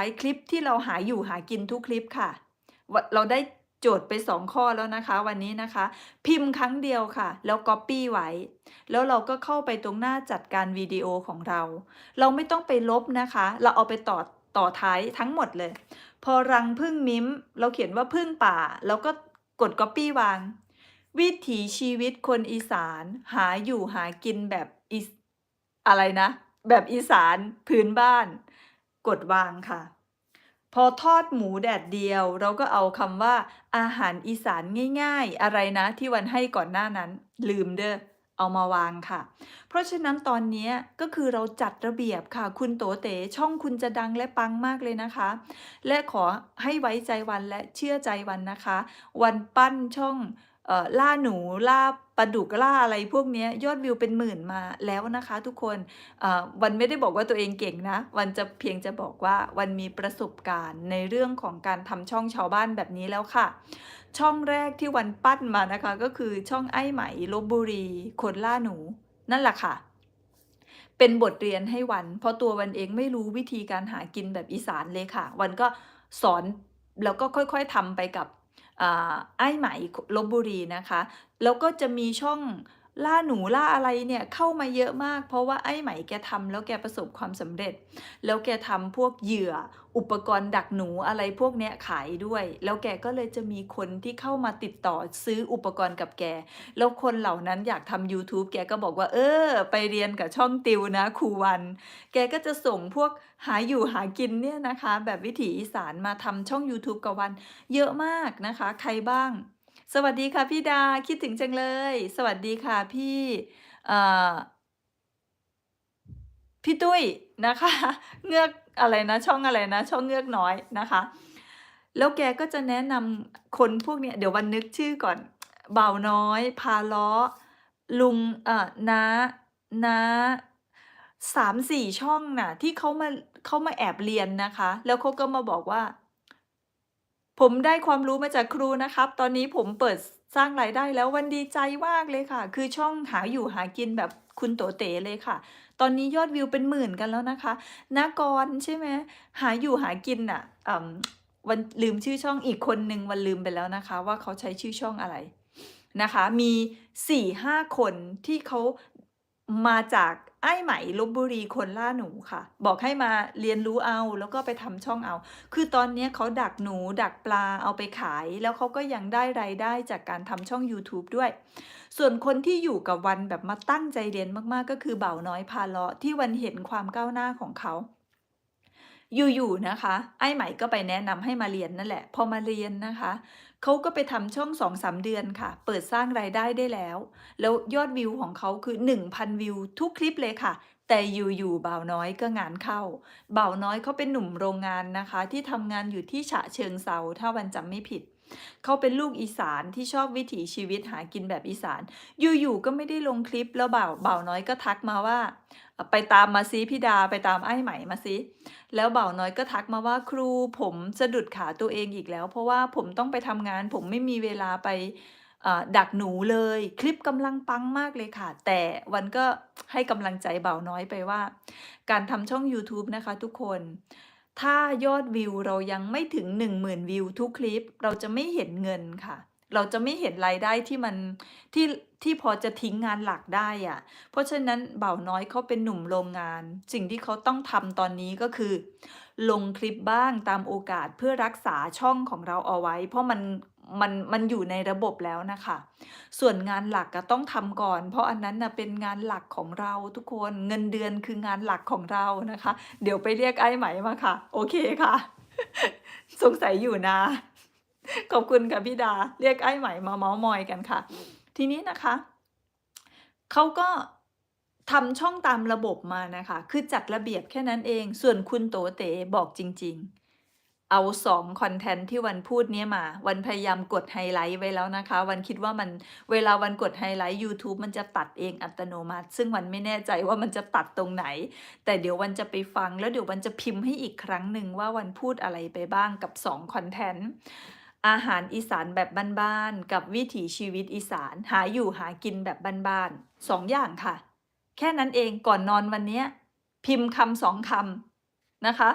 ท้ายคลิปที่เราหาอยู่หากินทุกคลิปค่ะ เราได้โจทย์ไป 2 ข้อแล้วนะคะ วันนี้นะคะ พิมพ์ครั้งเดียวค่ะ แล้ว Copy ไว้ แล้วเราก็เข้าไปตรงหน้าจัดการวิดีโอของเรา เราไม่ต้องไปลบนะคะ เราเอาไปต่อต่อท้ายทั้งหมดเลย พอรังพึ่งมิ้ม เราเขียนว่าพึ่งป่า แล้วก็กด Copy วาง วิถีชีวิตคนอีสาน หาอยู่หากินแบบออะไรนะ แบบอีสานพื้นบ้าน กดวางค่ะ พอทอดหมูแดดเดียว เราก็เอาคำว่า อาหารอีสานง่าย ๆ อะไรนะที่วันให้ก่อนหน้านั้น ลืมเด้อเอามาวางค่ะ เพราะฉะนั้นตอนนี้ก็คือเราจัดระเบียบค่ะ คุณโตเต๋ช่องคุณจะดังและปังมากเลยนะคะ และขอให้ไว้ใจวันและเชื่อใจวันนะคะ วันปั้นช่องออล่าหนูล่า ปลาดุกล่าอะไรพวกนี้ยอดวิวเป็นหมื่นมาแล้วนะคะ ทุกคนวันไม่ได้บอกว่าตัวเองเก่งนะ วันจะเพียงจะบอกว่าวันมีประสบการณ์ในเรื่องของการทำช่องชาวบ้านแบบนี้แล้วค่ะ ช่องแรกที่วันปั้นมานะคะ ก็คือช่องไอ้ไหมลพบุรีคนล่าหนู นั่นแหละค่ะเป็นบทเรียนให้วัน เพราะตัววันเองไม่รู้วิธีการหากินแบบอีสานเลยค่ะ วันก็สอนแล้วก็ค่อยๆทำไปกับ ไอ้ไหมลบบุรีนะคะ แล้วก็จะมีช่อง ล่าหนูล่าอะไรเนี่ยเข้ามาเยอะมาก เพราะว่าไอ้ไหมแกทำแล้วแกประสบความสำเร็จ แล้วแกทำพวกเหยื่ออุปกรณ์ดักหนูอะไรพวกเนี้ยขายด้วย แล้วแกก็เลยจะมีคนที่เข้ามาติดต่อซื้ออุปกรณ์กับแก แล้วคนเหล่านั้นอยากทำยูทูบแกก็บอกว่า"เออ ไปเรียนกับช่องติวนะครูวัน"แกก็จะส่งพวกหาอยู่หากินเนี่ยนะคะ แบบวิถีอีสานมาทำช่องยูทูบกับวัน เยอะมากนะคะ ใครบ้าง สวัสดีค่ะพี่ดาคิดถึงจังเลย สวัสดีค่ะพี่เอ่อพี่ตุ้ยนะคะ เงือกอะไรนะช่องอะไรนะ ช่องเงือกน้อยนะคะ แล้วแกก็จะแนะนำคนพวกเนี้ยเดี๋ยววันนึกชื่อก่อน เบาน้อย พาล้อ ลุงเอ่อน้าน้า3-4ช่องน่ะ ที่เขามาเขามาแอบเรียนนะคะ แล้วเขาก็มาบอกว่า" ผมได้ความรู้มาจากครูนะครับ ตอนนี้ผมเปิดสร้างรายได้แล้ว"วันดีใจมากเลยค่ะ คือช่องหาอยู่หากินแบบคุณโตเต๋เลยค่ะ ตอนนี้ยอดวิวเป็นหมื่นกันแล้วนะคะณกรใช่ไหมหาอยู่หากินน่ะเอ่อวันลืมชื่อช่องอีกคนนึงวันลืมไปแล้วนะคะ ว่าเขาใช้ชื่อช่องอะไรนะคะ มี4-5คนที่เขา มาจากไอ้ไหมลพบุรีคนล่าหนูค่ะ บอกให้มาเรียนรู้เอาแล้วก็ไปทำช่องเอา คือตอนนี้เขาดักหนูดักปลาเอาไปขาย แล้วเขาก็ยังได้รายได้จากการทำช่องยูทูบด้วย ส่วนคนที่อยู่กับวันแบบมาตั้งใจเรียนมากๆก็คือเบ่าน้อยพาเลาะที่วันเห็นความก้าวหน้าของเขา อยู่ๆนะคะ ไอ้ใหม่ก็ไปแนะนำให้มาเรียนนั่นแหละ พอมาเรียนนะคะเขาก็ไปทำช่องสองสามเดือนค่ะ เปิดสร้างรายได้ได้แล้ว แล้วยอดวิวของเขาคือ 1,000 วิวทุกคลิปเลยค่ะ แต่อยู่ๆบ่าวน้อยก็งานเข้าบ่าวน้อยเขาเป็นหนุ่มโรงงานนะคะ ที่ทำงานอยู่ที่ฉะเชิงเทราถ้าวันจำไม่ผิด เขาเป็นลูกอีสานที่ชอบวิถีชีวิตหากินแบบอีสาน อยู่ๆก็ไม่ได้ลงคลิปแล้วบ่าวบ่าวน้อยก็ทักมาว่า"ไปตามมาซิพี่ดาไปตามไอ้ไหม่มาซิ"แล้วบ่าวน้อยก็ทักมาว่า"ครูผมสะดุดขาตัวเองอีกแล้ว เพราะว่าผมต้องไปทำงาน ผมไม่มีเวลาไป ดักหนูเลย"คลิปกำลังปังมากเลยค่ะ แต่วันก็ให้กำลังใจเบาน้อยไปว่า การทำช่องยูทูบนะคะทุกคน ถ้ายอดวิวเรายังไม่ถึง 10,000 วิวทุกคลิป เราจะไม่เห็นเงินค่ะ เราจะไม่เห็นรายได้ที่มันที่ที่พอจะทิ้งงานหลักได้อะเพราะฉะนั้นเบาน้อยเขาเป็นหนุ่มโรงงาน สิ่งที่เขาต้องทำตอนนี้ก็คือ ลงคลิปบ้างตามโอกาสเพื่อรักษาช่องของเราเอาไว้ เพราะมัน มันมันอยู่ในระบบแล้วนะคะ ส่วนงานหลักอะต้องทำก่อน เพราะอันนั้นนะเป็นงานหลักของเราทุกคนเงินเดือนคืองานหลักของเรานะคะ เดี๋ยวไปเรียกไอ้ไหมมาค่ะ โอเคค่ะ สงสัยอยู่นานขอบคุณค่ะพี่ดา เรียกไอ้ไหมมาเมาท์มอยกันค่ะ ทีนี้นะคะเขาก็ทำช่องตามระบบมานะคะ คือจัดระเบียบแค่นั้นเอง ส่วนคุณโตเต๋บอกจริง ๆ เอา2คอนเทนต์ที่วันพูดเนี้ยมา วันพยายามกดไฮไลต์ไว้แล้วนะคะ วันคิดว่ามันเวลาวันกดไฮไลต์ยูทูบมันจะตัดเองอัตโนมัติ ซึ่งวันไม่แน่ใจว่ามันจะตัดตรงไหน แต่เดี๋ยววันจะไปฟัง แล้วเดี๋ยววันจะพิมพ์ให้อีกครั้งหนึ่งว่าวันพูดอะไรไปบ้างกับ2คอนเทนต์อาหารอีสานแบบบ้านๆกับวิถีชีวิตอีสาน หาอยู่หากินแบบบ้านๆ2ออย่างค่ะ แค่นั้นเองก่อนนอนวันนี้พิมพ์คำ2คำนะคะ